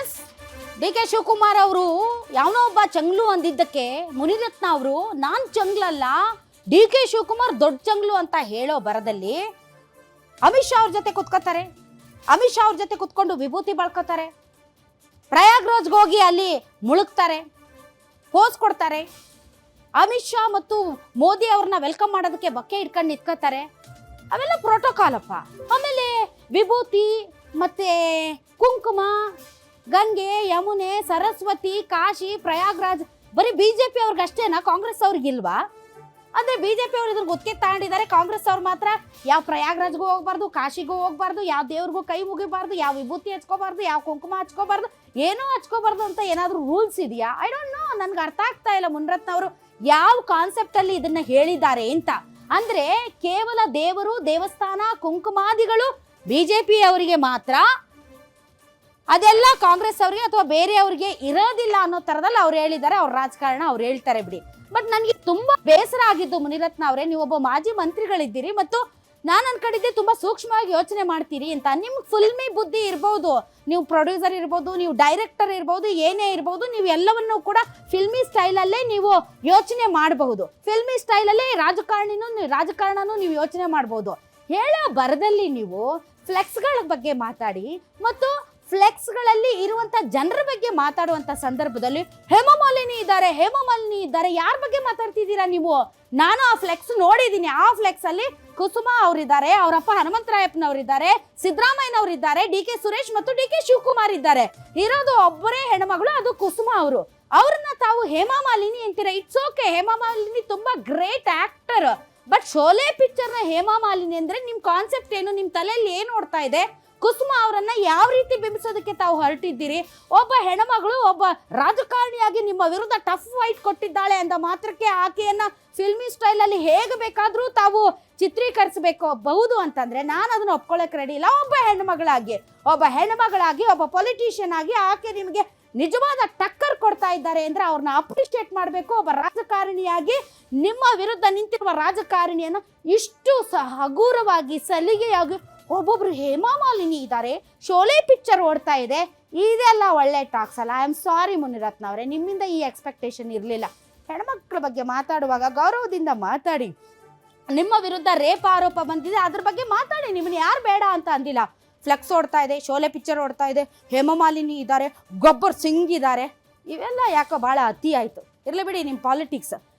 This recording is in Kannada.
ಎಸ್. ಡಿ ಕೆ ಶಿವಕುಮಾರ್ ಅವರು ಯಾವನೋ ಒಬ್ಬ ಚಂಗ್ಲು ಅಂದಿದ್ದಕ್ಕೆ ಮುನಿರತ್ನ ಅವರು, ನಾನ್ ಚಂಗ್ಲಲ್ಲ ಡಿ ಕೆ ಶಿವಕುಮಾರ್ ದೊಡ್ಡ ಚಂಗ್ಲು ಅಂತ ಹೇಳೋ ಬರದಲ್ಲಿ ಅಮಿತ್ ಶಾ ಅವ್ರ ಜೊತೆ ಕುತ್ಕೋತಾರೆ. ಅಮಿತ್ ಶಾ ಅವ್ರ ಜೊತೆ ಕುತ್ಕೊಂಡು ವಿಭೂತಿ ಬಳ್ಕೋತಾರೆ. ಪ್ರಯಾಗ್ ರೋಜ್ಗೆ ಹೋಗಿ ಅಲ್ಲಿ ಮುಳುಗ್ತಾರೆ, ಪೋಸ್ ಕೊಡ್ತಾರೆ. ಅಮಿತ್ ಶಾ ಮತ್ತು ಮೋದಿ ಅವ್ರನ್ನ ವೆಲ್ಕಮ್ ಮಾಡೋದಕ್ಕೆ ಬಕ್ಕೆ ಇಟ್ಕೊಂಡು ನಿಂತ್ಕೋತಾರೆ. ಅವೆಲ್ಲ ಪ್ರೋಟೋಕಾಲ್ ಅಪ್ಪ. ಆಮೇಲೆ ವಿಭೂತಿ, ಮತ್ತೆ ಕುಂಕುಮ ಗಂಗೆ, ಯಮುನೆ, ಸರಸ್ವತಿ, ಕಾಶಿ, ಪ್ರಯಾಗ್ರಾಜ್, ಬರೀ ಬಿಜೆಪಿ ಅವ್ರಿಗೆ ಅಷ್ಟೇನಾ ಕಾಂಗ್ರೆಸ್ ಅವ್ರಿಗಿಲ್ವಾ ಅಂದ್ರೆ ಬಿಜೆಪಿ ಅವ್ರು ಇದ್ರ ಗೊತ್ತಿಗೆ ತಗೊಂಡಿದ್ದಾರೆ. ಕಾಂಗ್ರೆಸ್ ಅವ್ರು ಮಾತ್ರ ಯಾವ ಪ್ರಯಾಗ್ರಾಜ್ಗೂ ಹೋಗ್ಬಾರ್ದು, ಕಾಶಿಗೂ ಹೋಗ್ಬಾರ್ದು, ಯಾವ ದೇವ್ರಿಗೂ ಕೈ ಮುಗಿಬಾರ್ದು, ಯಾವ ವಿಭೂತಿ ಹಚ್ಕೋಬಾರ್ದು, ಯಾವ ಕುಂಕುಮ ಹಚ್ಕೋಬಾರ್ದು, ಏನೂ ಹಚ್ಕೋಬಾರ್ದು ಅಂತ ಏನಾದರೂ ರೂಲ್ಸ್ ಇದೆಯಾ? ಐ ಡೋಂಟ್ ನೋ ನನ್ಗೆ ಅರ್ಥ ಆಗ್ತಾ ಇಲ್ಲ. ಮುನ್ರತ್ನ ಅವರು ಯಾವ ಕಾನ್ಸೆಪ್ಟ್ ಅಲ್ಲಿ ಇದನ್ನ ಹೇಳಿದ್ದಾರೆ ಅಂತ. ಅಂದ್ರೆ ಕೇವಲ ದೇವರು, ದೇವಸ್ಥಾನ, ಕುಂಕುಮಾದಿಗಳು ಬಿಜೆಪಿ ಅವರಿಗೆ ಮಾತ್ರ ಅದೆಲ್ಲ ಕಾಂಗ್ರೆಸ್ ಅವರಿಗೆ ಅಥವಾ ಬೇರೆಯವ್ರಿಗೆ ಇರೋದಿಲ್ಲ ಅನ್ನೋ ತರದಲ್ಲಿ ಅವ್ರು ಹೇಳಿದ್ದಾರೆ, ಅವ್ರ ರಾಜಕಾರಣ ಅವ್ರು ಹೇಳ್ತಾರೆ ಬಿಡಿ. ಬಟ್ ನನಗೆ ತುಂಬಾ ಬೇಸರ ಆಗಿದ್ದು ಮುನಿರತ್ನ ಅವರೇ, ನೀವು ಒಬ್ಬ ಮಾಜಿ ಮಂತ್ರಿಗಳಿದ್ದೀರಿ ಮತ್ತು ನಾನು ಅನ್ಕೊಂಡಿದ್ದೆ ತುಂಬಾ ಸೂಕ್ಷ್ಮವಾಗಿ ಯೋಚನೆ ಮಾಡ್ತೀರಿ ಅಂತ. ನಿಮ್ಗೆ ಫುಲ್ಮಿ ಬುದ್ಧಿ ಇರ್ಬೋದು, ನೀವು ಪ್ರೊಡ್ಯೂಸರ್ ಇರ್ಬೋದು, ನೀವು ಡೈರೆಕ್ಟರ್ ಇರ್ಬೋದು, ಏನೇ ಇರ್ಬೋದು, ನೀವು ಎಲ್ಲವನ್ನೂ ಕೂಡ ಫಿಲ್ಮಿ ಸ್ಟೈಲಲ್ಲೇ ನೀವು ಯೋಚನೆ ಮಾಡಬಹುದು. ಫಿಲ್ಮಿ ಸ್ಟೈಲಲ್ಲೇ ರಾಜಕಾರಣಿನೂ ರಾಜಕಾರಣನೂ ನೀವು ಯೋಚನೆ ಮಾಡ್ಬೋದು. ಹೇಳೋ ಬರದಲ್ಲಿ ನೀವು ಫ್ಲೆಕ್ಸ್ಗಳ ಬಗ್ಗೆ ಮಾತಾಡಿ ಮತ್ತು ಫ್ಲೆಕ್ಸ್ಗಳಲ್ಲಿ ಇರುವಂತ ಜನರ ಬಗ್ಗೆ ಮಾತಾಡುವಂತ ಸಂದರ್ಭದಲ್ಲಿ ಹೇಮಮಾಲಿನಿ ಇದ್ದಾರೆ. ಹೇಮಮಾಲಿನಿ ಇದ್ದಾರೆ. ಯಾರ ಬಗ್ಗೆ ಮಾತಾಡ್ತಿದ್ದೀರಾ ನೀವು? ನಾನು ಆ ಫ್ಲೆಕ್ಸ್ ನೋಡಿದ್ದೀನಿ. ಆ ಫ್ಲೆಕ್ಸ್ ಅಲ್ಲಿ ಕುಸುಮ ಅವರಿದ್ದಾರೆ, ಅವರಪ್ಪ ಹನುಮಂತರಾಯಪ್ಪನವರಿದ್ದಾರೆ, ಸಿದ್ದರಾಮಯ್ಯನವರಿದ್ದಾರೆ, ಡಿ ಕೆ ಸುರೇಶ್ ಮತ್ತು ಡಿ ಕೆ ಶಿವಕುಮಾರ್ ಇದ್ದಾರೆ. ಇರೋದು ಒಬ್ಬರೇ ಹೆಣ್ಮಗಳು, ಅದು ಕುಸುಮ ಅವರು. ಅವ್ರನ್ನ ತಾವು ಹೇಮಾ ಮಾಲಿನಿ ಅಂತೀರಾ? ಇಟ್ಸ್ ಓಕೆ ಹೇಮಾ ಮಾಲಿನಿ ತುಂಬಾ ಗ್ರೇಟ್ ಆಕ್ಟರ್ ಬಟ್ ಶೋಲೆ ಪಿಕ್ಚರ್ನ ಹೇಮಾ ಮಾಲಿನಿ ಅಂದ್ರೆ ನಿಮ್ ಕಾನ್ಸೆಪ್ಟ್ ಏನು? ನಿಮ್ ತಲೆಯಲ್ಲಿ ಏನ್ ನೋಡ್ತಾ ಇದೆ? ಕುಸುಮ ಅವರನ್ನ ಯಾವ ರೀತಿ ಬಿಂಬಿಸೋದಕ್ಕೆ ತಾವು ಹೊರಟಿದ್ದೀರಿ? ಒಬ್ಬ ಹೆಣ್ಮಗಳು, ಒಬ್ಬ ರಾಜಕಾರಣಿಯಾಗಿ ನಿಮ್ಮ ವಿರುದ್ಧ ಟಫ್ ಫೈಟ್ ಕೊಟ್ಟಿದ್ದಾಳೆ ಅಂದ ಮಾತ್ರಕ್ಕೆ ಆಕೆಯನ್ನ ಫಿಲ್ಮಿ ಸ್ಟೈಲ್ ಅಲ್ಲಿ ಹೇಗೆ ಬೇಕಾದರೂ ತಾವು ಚಿತ್ರೀಕರಿಸಬೇಕು ಬಹುದು ಅಂತಂದ್ರೆ ನಾನು ಅದನ್ನ ಒಪ್ಕೊಳ್ಳೋಕೆ ರೆಡಿ ಇಲ್ಲ. ಒಬ್ಬ ಹೆಣ್ಮಗಳಾಗಿ ಒಬ್ಬ ಹೆಣ್ಮಗಳಾಗಿ, ಒಬ್ಬ ಪೊಲಿಟಿಷಿಯನ್ ಆಗಿ ಆಕೆ ನಿಮಗೆ ನಿಜವಾದ ಟಕ್ಕರ್ ಕೊಡ್ತಾ ಇದ್ದಾರೆ ಅಂದ್ರೆ ಅವ್ರನ್ನ ಅಪ್ರಿಷಿಯೇಟ್ ಮಾಡಬೇಕು. ಒಬ್ಬ ರಾಜಕಾರಣಿಯಾಗಿ ನಿಮ್ಮ ವಿರುದ್ಧ ನಿಂತಿರುವ ರಾಜಕಾರಣಿಯನ್ನು ಇಷ್ಟು ಸ ಹಗುರವಾಗಿ, ಸಲಿಗೆಯಾಗಿ ಒಬ್ಬೊಬ್ರು ಹೇಮಾ ಮಾಲಿನಿ ಇದ್ದಾರೆ ಶೋಲೆ ಪಿಕ್ಚರ್ ಓಡ್ತಾ ಇದೆ. ಇದೆಲ್ಲ ಒಳ್ಳೆ ಟಾಕ್ಸ್ ಅಲ್ಲ. ಐ ಆಮ್ ಸಾರಿ ಮುನಿರತ್ನ ಅವರೇ, ನಿಮ್ಮಿಂದ ಈ ಎಕ್ಸ್ಪೆಕ್ಟೇಷನ್ ಇರಲಿಲ್ಲ. ಹೆಣ್ಮಕ್ಳ ಬಗ್ಗೆ ಮಾತಾಡುವಾಗ ಗೌರವದಿಂದ ಮಾತಾಡಿ. ನಿಮ್ಮ ವಿರುದ್ಧ ರೇಪ್ ಆರೋಪ ಬಂದಿದೆ, ಅದ್ರ ಬಗ್ಗೆ ಮಾತಾಡಿ. ನಿಮ್ಮನ್ನ ಯಾರು ಬೇಡ ಅಂತ ಅಂದಿಲ್ಲ. ಫ್ಲೆಕ್ಸ್ ಓಡ್ತಾ ಇದೆ, ಶೋಲೆ ಪಿಕ್ಚರ್ ಓಡ್ತಾ ಇದೆ ಹೇಮಮಾಲಿನಿ ಇದ್ದಾರೆ ಗೊಬ್ಬರ್ ಸಿಂಗ್ ಇದ್ದಾರೆ ಇವೆಲ್ಲ ಯಾಕೋ ಭಾಳ ಅತಿ ಆಯಿತು. ಇರಲಿ ಬಿಡಿ ನಿಮ್ಮ ಪಾಲಿಟಿಕ್ಸ್